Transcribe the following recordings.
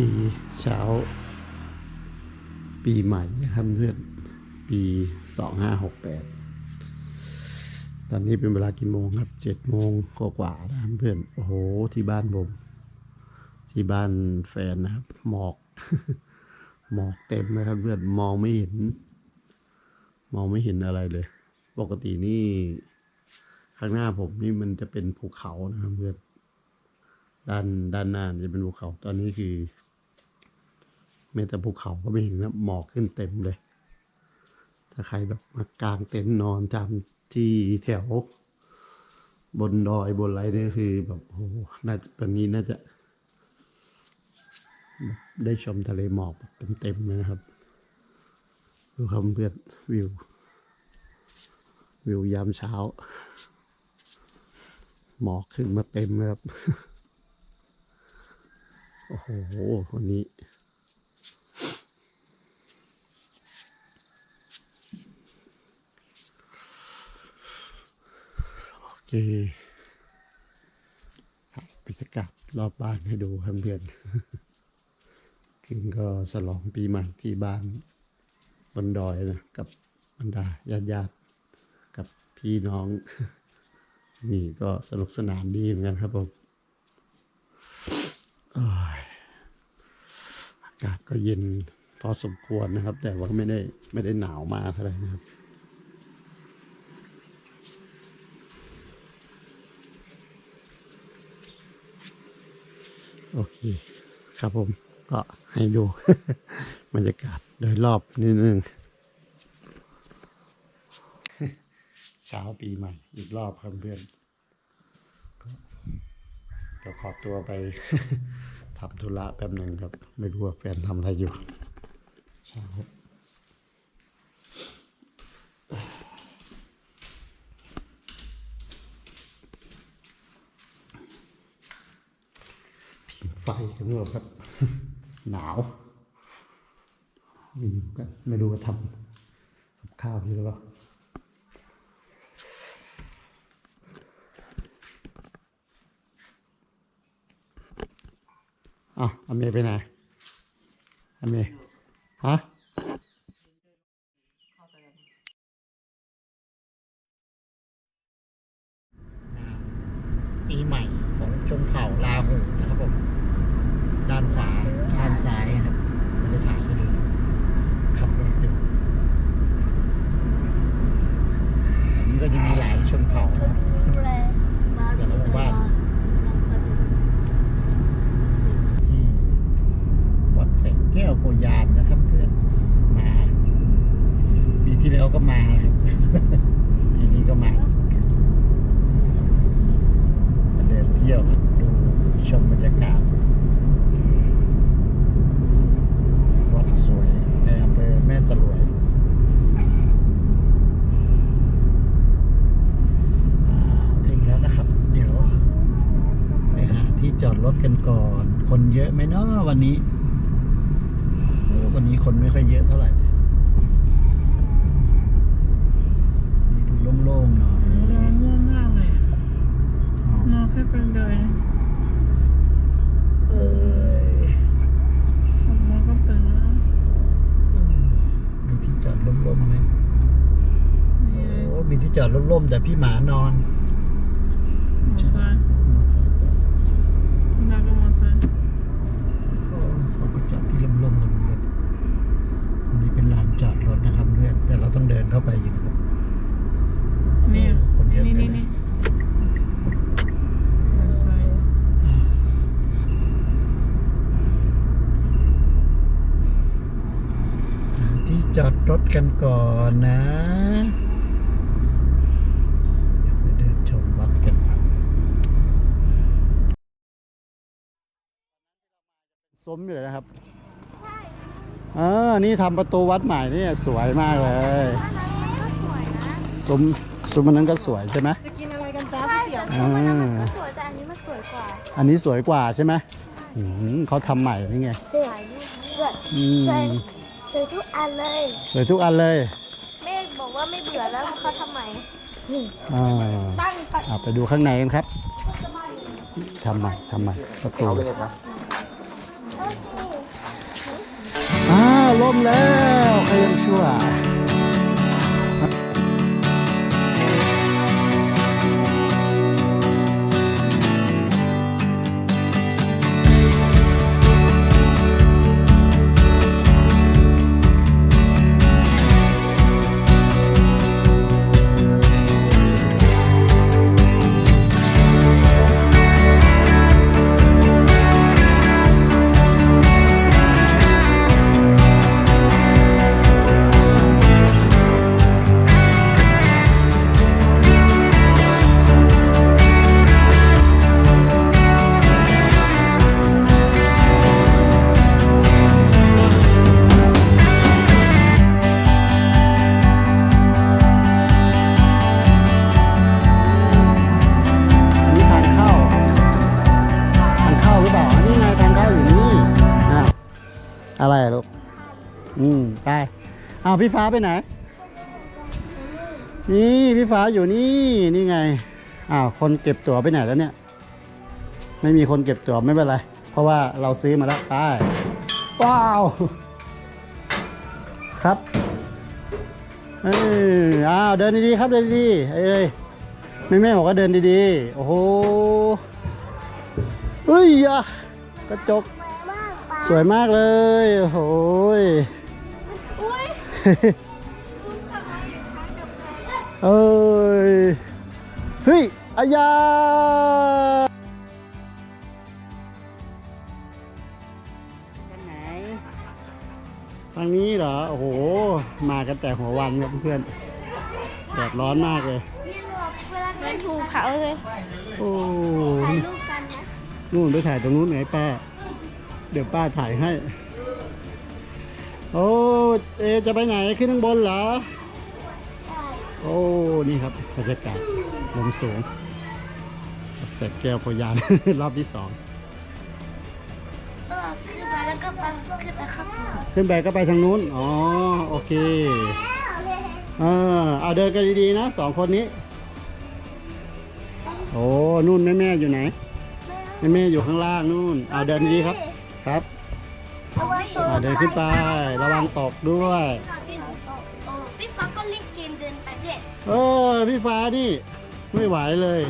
ดีเช้า ปีใหม่นะครับเพื่อนปีสองห้าหกแปดตอนนี้เป็นเวลากี่โมงครับเจ็ดโมงกว่าๆนะครับเพื่อนโอ้โหที่บ้านผมที่บ้านแฟนนะครับ หมอก หมอกเต็มเลยครับเพื่อนมองไม่เห็น มองไม่เห็นอะไรเลย ปกตินี่ข้างหน้าผมนี่มันจะเป็นภูเขานะครับเพื่อนด้านด้านหน้าจะเป็นภูเขา ตอนนี้คือ แม้แต่ภูเขาก็ไม่เห็นนะหมอกขึ้นเต็มเลย ถ้าใครแบบมากางเต็นท์นอนตามที่แถว บนดอยบนอะไรนี่คือแบบโอ้โหน่าจะตอนนี้น่าจะ ได้ชมทะเลหมอกเต็มๆเลยนะครับ ดูครับเพื่อนวิว วิวยามเช้า หมอกขึ้นมาเต็มเลยครับ โอ้โห วันนี้ เคครับบรรยากาศรอบบ้านให้ดูครับเพื่อนกินก็ฉลองปีใหม่ที่บ้านบนดอยนะกับบรรดาญาติญาติๆกับพี่น้อง นี่ก็สนุกสนานดีเหมือนกันครับผมอากาศก็เย็นพอสมควรนะครับ แต่ว่าไม่ได้ไม่ได้หนาวมากเท่าไรนะครับ โอเค ครับผมก็ให้ดูบรรยากาศโดยรอบนิดนึงเช้าปีใหม่ อีกรอบครับเพื่อนก็เดี๋ยวขอตัวไปทำธุระแป๊บหนึ่งครับ ไม่รู้ว่าแฟนทำอะไรอยู่เช้า ไฟกันด้วยครับ หนาวมีอยู่กันไม่รู้ว่าทำกับข้าวอยู่หรือเปล่าอ้าวอเมย์ไปไหนอเมย์ฮะงานปีใหม่ของชนเผ่าลาหูนะครับผม ด้านขวา ด้านซ้ายนะครับไม่ได้ถ่ายให้ดูขับรถอยู่อันนี้ก็จะมีหลายชนเผ่านะครับ แต่ละหมู่บ้าน ที่วัดแสงแก้วโพยานนะครับเพื่อนมาปีที่แล้วก็มาครับ อันนี้ก็มามาเดินเที่ยวครับดู ชมบรรยากาศ วัดสวยในอำเภอแม่สลวยอ่าถึงแล้วนะครับ เดี๋ยวไปหาที่จอดรถกันก่อน คนเยอะไหมเนาะวันนี้โอ้วันนี้คนไม่ค่อยเยอะเท่าไหร่นี่ดูโล่งๆหน่อยนอนง่วงมากเลยอะนอนแค่เป็นเดินเอ้ยผ มมาก็ตื่นแล้วมีที่จอดร่มๆไหมนี่เลยโอ้มีที่จอดร่มๆแต่พี่หมานอนมอไซค์มอเตอร์ไซค์จอดแล้วก็มอไซค์โอ้เขาก็จอดที่ร่มๆกันเลยอันนี้เป็นลานจอดรถนะครับเพื่อนแต่เราต้องเดินเข้าไปอยู่นะครับนี่คนเยอะนี่เกินี่ น นี่มอไซค์ หาที่ จอดรถกันก่อนนะเดี๋ยวไปเดินชมวัดกันซุ้มอยู่เลยนะครับเออนี่ทำประตูวัดใหม่นี่สวยมากเลยซุ้มซุ้มมันนั้นก็สวยใช่ไหมจะกินอะไรกันจ้าใช่เตี๋ยวแต่ว่ามันก็สวยแต่อันนี้มันสวยกว่า อันนี้สวยกว่าใช่ไหมอืมเขาทำใหม่นี่ไงสวยสวยอืสวยม สวยทุกอันเลยสวยทุกอันเลยแม่บอกว่าไม่เบื่อแล้วเขาทำไมอตั้งไปไปดูข้างในกันครับทำใหม่ทำใหม่ประตูอ้าวล่มแล้วใครยังชั่ว อ้าวพี่ฟ้าไปไหน นี่พี่ฟ้าอยู่นี่นี่ไงอ้าวคนเก็บตั๋วไปไหนแล้วเนี่ย ไม่มีคนเก็บตั๋วไม่เป็นไร เพราะว่าเราซื้อมาแล้วไปว้าว ครับเอออ้าวเดินดีๆครับเดินดีๆเอ้ยแม่แม่บอกว่าเดินดีๆโอ้โหเฮ้ยอะกระจกมากปะสวยมากเลย โอ้โหยอุ้ย เอ้ย เฮ้ยอายากันไหนทางนี้เหรอ โอ้โห มากันแต่หัววันครับเพื่อนแดดร้อนมากเลยนี่หลบเวลาเป็นภูเขาเลย โอ้ถ่ายรูปกันนะ นู่นไปถ่ายตรงนู้นไงป้า เดี๋ยวป้าถ่ายให้ โอ้เอะจะไปไหนขึ้นข้างบนเหรอใช่โอ้นี่ครับบรรยากาศลมสูงเสร็จแก้วโพยาน รอบที่สองเออขึ้นมาแล้วก็ไปขึ้นไปข้างบนขึ้นไปก็ไปทางนู้น อ๋อ โอเคเออเอาเดินกันดีๆนะสองคนนี้ โอ้นู่นแม่แม่ๆอยู่ไหน แม่แม่ๆอยู่ข้างล่างนู่น เอาเดินดีๆครับ ครับเอาไว้ตัวอ่าเดินขึ้นไป ระวังตกด้วยพี่ฟ้าก็เล่นเกมเดินไปเด็ดเออพี่ฟ้านี่ไม่ไหวเลย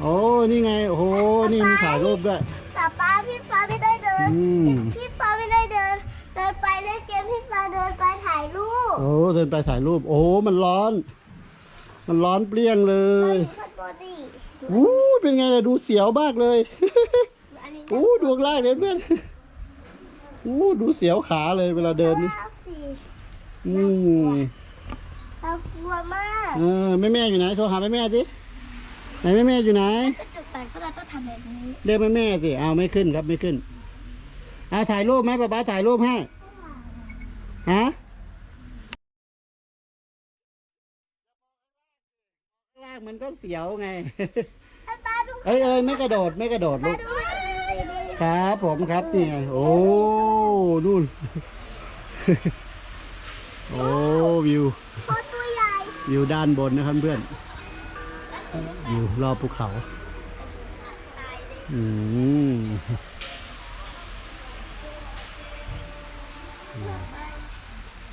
โอ้นี่ไง โอ้โห นี่มีถ่ายรูปด้วยแต่ป้าพี่ฟ้าไม่ได้เดิน อืม พี่ฟ้าไม่ได้เดิน เดินไปเล่นเกมพี่ฟ้าเดินไปถ่ายรูปโอ้เดินไปถ่ายรูป โอ้มันร้อน มันร้อนเปรี้ยงเลยข้างบนดิอู้เป็นไงล่ะดูเสียวมากเลย อันนี้อู้ดวงล่างเลยเพื่อน อู้ดูเสียวขาเลยเวลาเดินนี่ห้าสี่อืมเรากลัวมากเออแม่แม่อยู่ไหนโทรหาแม่แม่สิไหนแม่แม่อยู่ไหนก็จุดแตกก็เราต้องทำแบบนี้เรียกแม่แม่สิเอาไม่ขึ้นครับไม่ขึ้นเอาถ่ายรูปไหมป๊าป๊าถ่ายรูปให้ฮะข้างล่างมันก็เสียวไงตาดูเอ้ยเอ้ยไม่กระโดดไม่กระโดดลูกดูครับผมครับนี่ไงโอ้ นู่น โอ้วิว โคตรตัวใหญ่วิวด้านบนนะครับเพื่อนอยู่รอบภูเขา อืม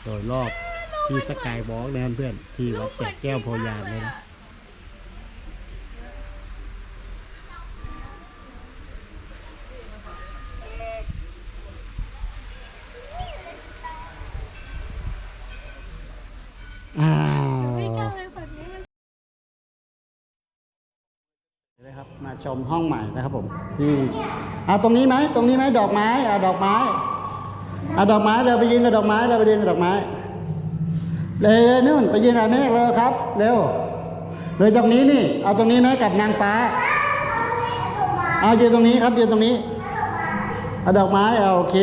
โดยรอบที่สกายวอล์กนะครับเพื่อน ที่วัดแสกแก้วโพยานเลยนะ ชมห้องใหม่นะครับผมที่เอาตรงนี้ไหมตรงนี้ไหมดอกไม้เอาดอกไม้เอาดอกไม้เราไปยืนกับดอกไม้เราไปยืนกับดอกไม้เลยเลยนู่นไปยืนกับแม่เลยครับเร็วเลยตรงนี้นี่เอาตรงนี้ไหมกับนางฟ้าเอายืนตรงนี้ครับยืนตรงนี้เอาดอกไม้เอาโอเค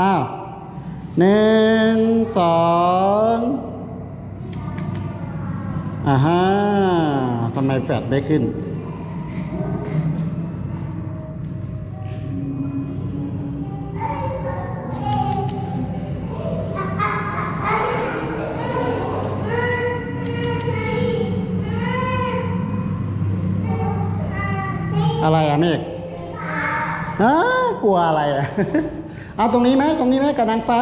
อ้าวหนึ่งสองอ่าฮะทำไมแฟดไม่ขึ้น เอาตรงนี้ไหมตรงนี้ไหมกับนางฟ้า